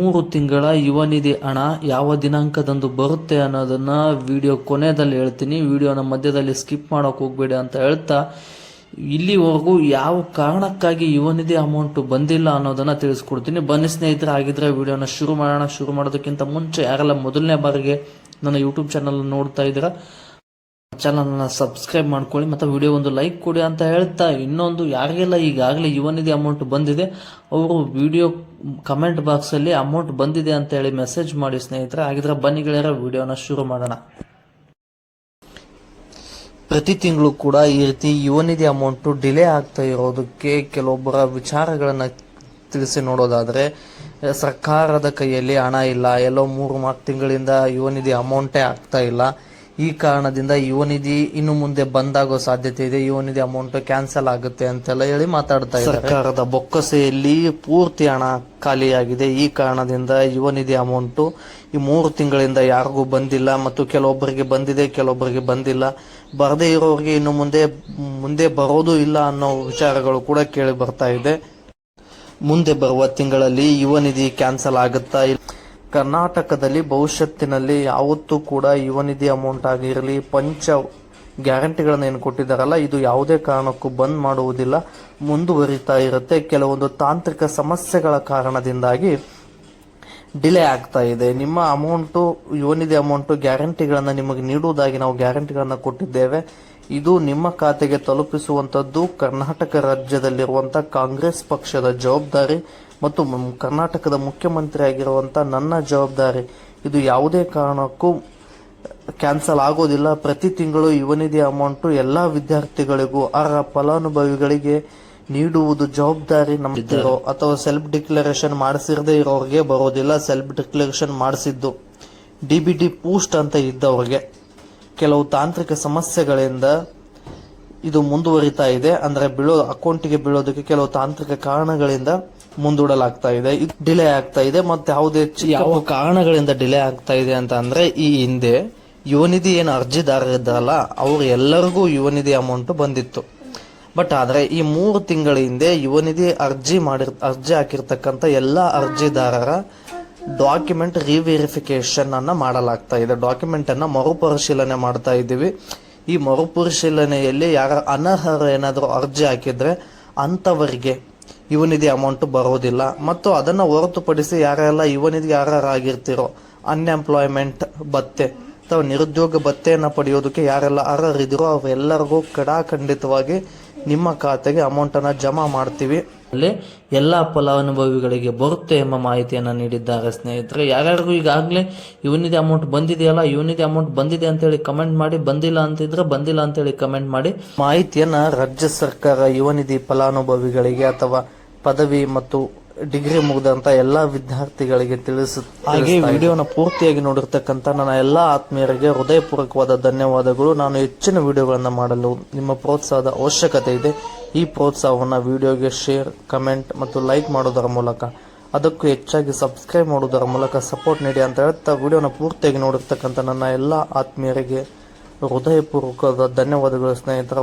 ಮೂರು ತಿಂಗಳ ಯುವ ನಿಧಿ ಹಣ ಯಾವ ದಿನಾಂಕದಂದು ಬರುತ್ತೆ ಅನ್ನೋದನ್ನ ವಿಡಿಯೋ ಕೊನೆಯಲ್ಲಿ ಹೇಳ್ತೀನಿ. ವಿಡಿಯೋನ ಮಧ್ಯದಲ್ಲಿ ಸ್ಕಿಪ್ ಮಾಡೋಕೆ ಹೋಗ್ಬೇಡಿ ಅಂತ ಹೇಳ್ತಾ, ಇಲ್ಲಿವರೆಗೂ ಯಾವ ಕಾರಣಕ್ಕಾಗಿ ಯುವ ನಿಧಿ ಅಮೌಂಟ್ ಬಂದಿಲ್ಲ ಅನ್ನೋದನ್ನ ತಿಳಿಸ್ಕೊಡ್ತೀನಿ. ಬನ್ನಿ ಸ್ನೇಹಿತರೆ ಆಗಿದ್ರೆ ವಿಡಿಯೋನ ಶುರು ಮಾಡೋಣ. ಶುರು ಮಾಡೋದಕ್ಕಿಂತ ಮುಂಚೆ ಯಾರೆಲ್ಲ ಮೊದಲನೇ ಬಾರಿಗೆ ನನ್ನ ಯೂಟ್ಯೂಬ್ ಚಾನಲ್ ನೋಡ್ತಾ ಇದ್ದೀರಾ ಚಾನಲ್ನ ಸಬ್ಸ್ಕ್ರೈಬ್ ಮಾಡ್ಕೊಳ್ಳಿ, ಮತ್ತು ವಿಡಿಯೋ ಒಂದು ಲೈಕ್ ಕೊಡಿ ಅಂತ ಹೇಳ್ತಾ ಇನ್ನೊಂದು ಯಾರಿಗೆಲ್ಲ ಈಗಾಗಲೇ ಯುವ ನಿಧಿ ಅಮೌಂಟ್ ಬಂದಿದೆ, ಅವರು ವಿಡಿಯೋ ಕಮೆಂಟ್ ಬಾಕ್ಸಲ್ಲಿ ಅಮೌಂಟ್ ಬಂದಿದೆ ಅಂತ ಹೇಳಿ ಮೆಸೇಜ್ ಮಾಡಿ ಸ್ನೇಹಿತರೆ, ಹಾಗಿದ್ರೆ ಗೆಳೆಯರ ವಿಡಿಯೋನ ಶುರು ಮಾಡೋಣ. ಪ್ರತಿ ತಿಂಗಳು ಕೂಡ ಈ ರೀತಿ ಯುವನಿಧಿ ಅಮೌಂಟು ಡಿಲೇ ಆಗ್ತಾ ಇರೋದಕ್ಕೆ ಕೆಲವೊಬ್ಬರ ವಿಚಾರಗಳನ್ನು ತಿಳಿಸಿ ನೋಡೋದಾದರೆ, ಸರ್ಕಾರದ ಕೈಯಲ್ಲಿ ಹಣ ಇಲ್ಲ, ಎಲ್ಲೋ ಮೂರು ನಾಲ್ಕು ತಿಂಗಳಿಂದ ಯುವನಿಧಿ ಅಮೌಂಟೇ ಆಗ್ತಾ ಇಲ್ಲ. ಈ ಕಾರಣದಿಂದ ಯುವ ನಿಧಿ ಇನ್ನು ಮುಂದೆ ಬಂದಾಗೋ ಸಾಧ್ಯತೆ ಇದೆ. ಯುವನಿಧಿ ಅಮೌಂಟ್ ಕ್ಯಾನ್ಸಲ್ ಆಗುತ್ತೆ ಅಂತೆಲ್ಲ ಹೇಳಿ ಮಾತಾಡ್ತಾ ಇದ್ದಾರೆ. ಸರ್ಕಾರದ ಬೊಕ್ಕಸೆಯಲ್ಲಿ ಪೂರ್ತಿ ಹಣ ಖಾಲಿಯಾಗಿದೆ. ಈ ಕಾರಣದಿಂದ ಯುವ ನಿಧಿ ಅಮೌಂಟು ಈ ಮೂರು ತಿಂಗಳಿಂದ ಯಾರಿಗೂ ಬಂದಿಲ್ಲ ಮತ್ತು ಕೆಲವೊಬ್ಬರಿಗೆ ಬಂದಿದೆ, ಕೆಲವೊಬ್ಬರಿಗೆ ಬಂದಿಲ್ಲ. ಬರದೇ ಇರೋರಿಗೆ ಇನ್ನು ಮುಂದೆ ಮುಂದೆ ಬರೋದು ಇಲ್ಲ ಅನ್ನೋ ವಿಚಾರಗಳು ಕೂಡ ಕೇಳಿ ಬರ್ತಾ ಇದೆ. ಮುಂದೆ ಬರುವ ತಿಂಗಳಲ್ಲಿ ಯುವ ನಿಧಿ ಕ್ಯಾನ್ಸಲ್ ಆಗುತ್ತಾ ಇಲ್ಲ? ಕರ್ನಾಟಕದಲ್ಲಿ ಭವಿಷ್ಯತ್ತಿನಲ್ಲಿ ಯಾವತ್ತೂ ಕೂಡ ಯುವನಿಧಿ ಅಮೌಂಟ್ ಆಗಿರಲಿ, ಪಂಚ ಗ್ಯಾರಂಟಿಗಳನ್ನು ಏನು ಕೊಟ್ಟಿದ್ದಾರಲ್ಲ, ಇದು ಯಾವುದೇ ಕಾರಣಕ್ಕೂ ಬಂದ್ ಮಾಡುವುದಿಲ್ಲ, ಮುಂದುವರಿತಾ ಇರುತ್ತೆ. ಕೆಲವೊಂದು ತಾಂತ್ರಿಕ ಸಮಸ್ಯೆಗಳ ಕಾರಣದಿಂದಾಗಿ ಡಿಲೇ ಆಗ್ತಾ ಇದೆ. ನಿಮ್ಮ ಅಮೌಂಟು ಯುವನಿಧಿ ಅಮೌಂಟು ಗ್ಯಾರಂಟಿಗಳನ್ನು ನಿಮಗೆ ನೀಡುವುದಾಗಿ ನಾವು ಗ್ಯಾರಂಟಿಗಳನ್ನು ಕೊಟ್ಟಿದ್ದೇವೆ. ಇದು ನಿಮ್ಮ ಖಾತೆಗೆ ತಲುಪಿಸುವಂತದ್ದು ಕರ್ನಾಟಕ ರಾಜ್ಯದಲ್ಲಿರುವಂಥ ಕಾಂಗ್ರೆಸ್ ಪಕ್ಷದ ಜವಾಬ್ದಾರಿ. ಮತ್ತು ಕರ್ನಾಟಕದ ಮುಖ್ಯಮಂತ್ರಿ ಆಗಿರುವಂಥ ನನ್ನ ಜವಾಬ್ದಾರಿ, ಇದು ಯಾವುದೇ ಕಾರಣಕ್ಕೂ ಕ್ಯಾನ್ಸಲ್ ಆಗೋದಿಲ್ಲ. ಪ್ರತಿ ತಿಂಗಳು ಯುವನಿಧಿ ಅಮೌಂಟು ಎಲ್ಲಾ ವಿದ್ಯಾರ್ಥಿಗಳಿಗೂ, ಅರ್ಹ ಫಲಾನುಭವಿಗಳಿಗೆ ನೀಡುವುದು ಜವಾಬ್ದಾರಿ ನಮ್ದಿರೋ ಅಥವಾ ಸೆಲ್ಫ್ ಡಿಕ್ಲರೇಷನ್ ಮಾಡಿಸಿರದೇ ಇರೋರಿಗೆ ಬರೋದಿಲ್ಲ. ಸೆಲ್ಫ್ ಡಿಕ್ಲರೇಷನ್ ಮಾಡಿಸಿದ್ದು ಡಿ ಬಿ ಡಿ ಪೋಸ್ಟ್ ಅಂತ ಇದ್ದವರಿಗೆ. ಕೆಲವು ತಾಂತ್ರಿಕ ಸಮಸ್ಯೆಗಳಿಂದ ಇದು ಮುಂದುವರಿತಾ ಇದೆ. ಅಂದ್ರೆ ಬೀಳೋ ಅಕೌಂಟಿಗೆ ಬೀಳೋದಕ್ಕೆ ಕೆಲವು ತಾಂತ್ರಿಕ ಕಾರಣಗಳಿಂದ ಮುಂದೂಡಲಾಗ್ತಾ ಇದೆ. ಡಿಲೇ ಆಗ್ತಾ ಇದೆ ಮತ್ತೆ ಯಾವುದೇ ಯಾವ ಕಾರಣಗಳಿಂದ ಡಿಲೇ ಆಗ್ತಾ ಇದೆ ಅಂತ ಅಂದ್ರೆ ಈ ಹಿಂದೆ ಯುವನಿಧಿ ಏನು ಅರ್ಜಿದಾರರಿದ್ದಾರಲ್ಲ ಅವ್ರು ಎಲ್ಲರಿಗೂ ಯುವನಿಧಿ ಅಮೌಂಟ್ ಬಂದಿತ್ತು. ಬಟ್ ಆದ್ರೆ ಈ ಮೂರು ತಿಂಗಳ ಹಿಂದೆ ಯುವನಿಧಿ ಅರ್ಜಿ ಮಾಡಿರ್, ಅರ್ಜಿ ಹಾಕಿರ್ತಕ್ಕಂಥ ಎಲ್ಲಾ ಅರ್ಜಿದಾರರ ಡಾಕ್ಯುಮೆಂಟ್ ರಿವೆರಿಫಿಕೇಶನ್ ಅನ್ನ ಮಾಡಲಾಗ್ತಾ ಇದೆ. ಡಾಕ್ಯುಮೆಂಟ್ ಅನ್ನ ಮರುಪರಿಶೀಲನೆ ಮಾಡ್ತಾ ಇದ್ದೀವಿ. ಈ ಮರುಪರಿಶೀಲನೆಯಲ್ಲಿ ಯಾರ ಅನರ್ಹರು ಏನಾದರೂ ಅರ್ಜಿ ಹಾಕಿದ್ರೆ ಅಂತವರಿಗೆ ಯುವ ನಿಧಿ ಅಮೌಂಟ್ ಬರೋದಿಲ್ಲ. ಮತ್ತು ಅದನ್ನು ಹೊರತುಪಡಿಸಿ ಯಾರೆಲ್ಲ ಯುವ ನಿಧಿಗೆ ಅರ್ಹರಾಗಿರ್ತಿರೋ ಅನ್ಎಂಪ್ಲಾಯ್ಮೆಂಟ್ ಭತ್ತೆ ಅಥವಾ ನಿರುದ್ಯೋಗ ಭತ್ತೆಯನ್ನು ಪಡೆಯೋದಕ್ಕೆ ಯಾರೆಲ್ಲ ಅರ್ಹರಿದ್ದೀರೋ, ಅವರೆಲ್ಲರಿಗೂ ಕಡಾಖಂಡಿತವಾಗಿ ನಿಮ್ಮ ಖಾತೆಗೆ ಅಮೌಂಟ್ ಅನ್ನ ಜಮಾ ಮಾಡ್ತೀವಿ. ಅಲ್ಲಿ ಎಲ್ಲ ಫಲಾನುಭವಿಗಳಿಗೆ ಬರುತ್ತೆ ಎಂಬ ಮಾಹಿತಿಯನ್ನು ನೀಡಿದ್ದಾರೆ ಸ್ನೇಹಿತರೆ. ಯಾರ್ಯಾರಿಗೂ ಈಗಾಗಲೇ ಇವನಿದೆ ಅಮೌಂಟ್ ಬಂದಿದೆಯಲ್ಲ ಇವನಿದೆ ಅಮೌಂಟ್ ಬಂದಿದೆ ಅಂತೇಳಿ ಕಮೆಂಟ್ ಮಾಡಿ, ಬಂದಿಲ್ಲ ಅಂತಿದ್ರೆ ಬಂದಿಲ್ಲ ಅಂತೇಳಿ ಕಮೆಂಟ್ ಮಾಡಿ ಮಾಹಿತಿಯನ್ನ ರಾಜ್ಯ ಸರ್ಕಾರ, ಯುವನಿಧಿ ಫಲಾನುಭವಿಗಳಿಗೆ ಅಥವಾ ಪದವಿ ಮತ್ತು ಡಿಗ್ರಿ ಮುಗಿದಂತ ಎಲ್ಲಾ ವಿದ್ಯಾರ್ಥಿಗಳಿಗೆ ತಿಳಿಸ ಹಾಗೆ ವಿಡಿಯೋನ ಪೂರ್ತಿಯಾಗಿ ನೋಡಿರ್ತಕ್ಕಂಥ ನನ್ನ ಎಲ್ಲಾ ಆತ್ಮೀಯರಿಗೆ ಹೃದಯಪೂರ್ವಕವಾದ ಧನ್ಯವಾದಗಳು. ನಾನು ಹೆಚ್ಚಿನ ವಿಡಿಯೋಗಳನ್ನ ಮಾಡಲು ನಿಮ್ಮ ಪ್ರೋತ್ಸಾಹದ ಅವಶ್ಯಕತೆ ಇದೆ. ಈ ಪ್ರೋತ್ಸಾಹವನ್ನ ವಿಡಿಯೋಗೆ ಶೇರ್ ಕಮೆಂಟ್ ಮತ್ತು ಲೈಕ್ ಮಾಡೋದರ ಮೂಲಕ. ಅದಕ್ಕೂ ಹೆಚ್ಚಾಗಿ ಸಬ್ಸ್ಕ್ರೈಬ್ ಮಾಡೋದರ ಮೂಲಕ ಸಪೋರ್ಟ್ ನೀಡಿ ಅಂತ ಹೇಳ್ತಾ ವಿಡಿಯೋನ ಪೂರ್ತಿಯಾಗಿ ನೋಡಿರ್ತಕ್ಕಂಥ ನನ್ನ ಎಲ್ಲಾ ಆತ್ಮೀಯರಿಗೆ ಹೃದಯಪೂರ್ವಕವಾದ ಧನ್ಯವಾದಗಳು ಸ್ನೇಹಿತರ.